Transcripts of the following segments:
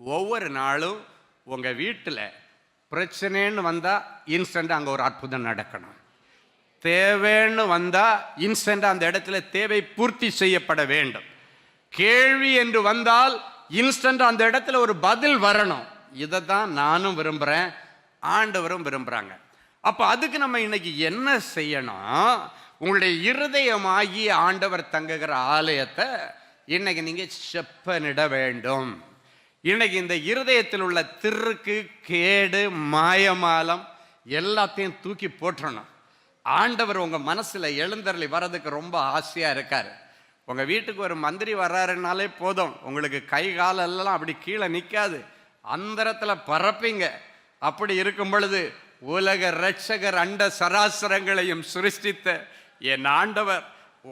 ஒவ்வொரு நாளும் உங்கள் வீட்டில் பிரச்சனைன்னு வந்தால் இன்ஸ்டண்ட்டாக அங்கே ஒரு அற்புதம் நடக்கணும். தேவைன்னு வந்தால் இன்ஸ்டண்ட்டாக அந்த இடத்துல தேவை பூர்த்தி செய்யப்பட வேண்டும். கேள்வி என்று வந்தால் இன்ஸ்டண்ட்டாக அந்த இடத்துல ஒரு பதில் வரணும். இதை தான் நானும் விரும்புகிறேன் ஆண்டவரும் விரும்புகிறாங்க அப்போ அதுக்கு நம்ம இன்னைக்கு என்ன செய்யணும்? உங்களுடைய இருதயமாகி ஆண்டவர் தங்குகிற ஆலயத்தை இன்னைக்கு நீங்கள் செப்பனிட வேண்டும். இன்னைக்கு இந்த இருதயத்தில் உள்ள திருக்கு கேடு மாயமாலம் எல்லாத்தையும் தூக்கி போட்டுறணும். ஆண்டவர் உங்கள் மனசில் எழுந்தருளி வர்றதுக்கு ரொம்ப ஆசையாக இருக்கார். உங்கள் வீட்டுக்கு ஒரு மந்திரி வர்றாருனாலே போதும். உங்களுக்கு கை காலெல்லாம் அப்படி கீழே நிற்காது அந்தரத்தில் பறப்பீங்க அப்படி இருக்கும் பொழுது உலக ரட்சகர் அண்ட சராசரங்களையும் சிருஷ்டித்த என் ஆண்டவர்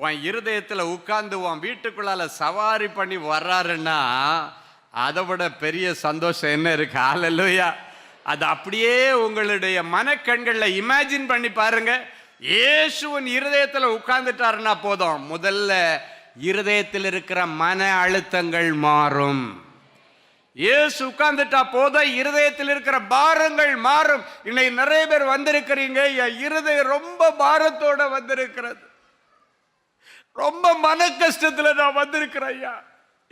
உன் இருதயத்தில் உட்கார்ந்து உன் வீட்டுக்குள்ளால சவாரி பண்ணி வர்றாருன்னா அதை விட பெரிய சந்தோஷம் என்ன இருக்கு? ஹalleluya அது அப்படியே உங்களுடைய மனக்கண்களில் இமேஜின் பண்ணி பாருங்க. இயேசுவின் இருதயத்தில் உட்கார்ந்துட்டாருன்னா போதும். முதல்ல இருதயத்தில் இருக்கிற மன அழுத்தங்கள் மாறும். இயேசு உட்கார்ந்துட்டா போதும். இருதயத்தில் இருக்கிற பாரங்கள் மாறும். இன்னைக்கு நிறைய பேர் வந்திருக்கிறீங்க. என் இருதயம் ரொம்ப பாரத்தோட வந்திருக்கிறது. ரொம்ப மன கஷ்டத்தில் நான் வந்திருக்கிறேன் ஐயா.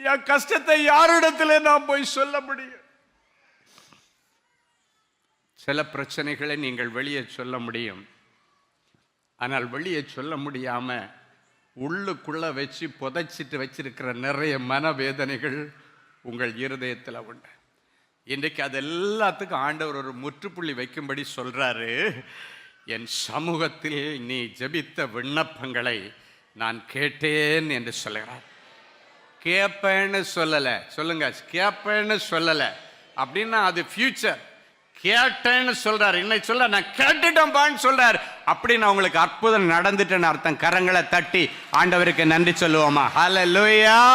என் கஷ்டத்தை யாரிடத்தில் நான் போய் சொல்ல முடியும்? சில பிரச்சனைகளை நீங்கள் வெளியே சொல்ல முடியும். ஆனால் வெளியே சொல்ல முடியாம உள்ளுக்குள்ள வச்சு புதைச்சிட்டு வச்சிருக்கிற நிறைய மனவேதனைகள் உங்கள் இருதயத்தில் உண்டு. இன்றைக்கு அது எல்லாத்துக்கும் ஆண்டவர் ஒரு முற்றுப்புள்ளி வைக்கும்படி சொல்கிறாரு என் சமூகத்தில் நீ ஜெபித்த விண்ணப்பங்களை நான் கேட்டேன் என்று சொல்கிறார் கேட்பேன்னு சொல்லலை. சொல்லுங்க கேட்பேன்னு சொல்லலை. அப்படின்னா அது ஃபியூச்சர் கேட்டேன்னு சொல்றாரு. இன்னைக்கு சொல்ல நான் கேட்டுட்டேன்பான்னு சொல்றாரு. அப்படின்னு உங்களுக்கு அற்புதம் நடந்துட்டேன்னு அர்த்தம். கரங்களை தட்டி ஆண்டவருக்கு நன்றி சொல்லுவோமா? ஹalleluya